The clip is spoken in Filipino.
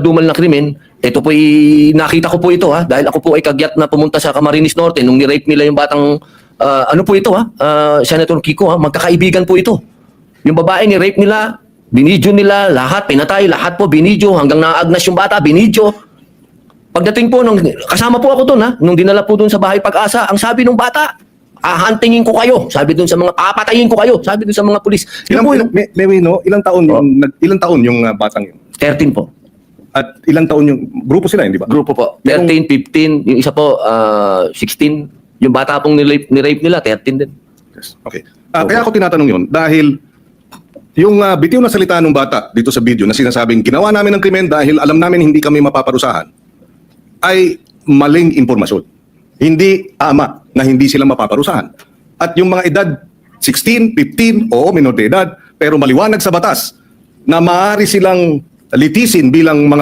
dumal na krimen, ito po nakita ko po ito ha, dahil ako po ay kagyat na pumunta sa Camarines Norte nung ni-rape nila yung batang, ah, ano po ito ha, Ah, Senator Kiko ha, magkakaibigan po ito. Yung babae ni-rape nila, binidyo nila, lahat, pinatay, lahat po binidyo, hanggang naagnas yung bata, binidyo. Pagdating po, nung, kasama po ako doon ha, nung dinala po doon sa bahay pag-asa, ang sabi ng bata, ahantingin ko kayo, sabi doon sa mga, papatayin ko kayo, sabi doon sa mga pulis. Ilang, po, ilang, may, may wino, ilang taon yung, nag, ilang taon yung ah, batang yun? 13 po. At ilang taon yung, grupo sila, hindi ba? Grupo po. Yung- 13, 15, yung isa po, ah, 16. Yung bata pong ni-rape, ni-rape nila, 13 din. Yes. Okay. Ah, kaya ako tinatanong yun dahil yung ah, bitiw na salita ng bata dito sa video na sinasabing ginawa namin ng krimen dahil alam namin hindi kami mapaparusahan ay maling impormasyon. Hindi tama na hindi sila mapaparusahan. At yung mga edad 16, 15, oo, minor de edad, pero maliwanag sa batas na maaari silang litisin bilang mga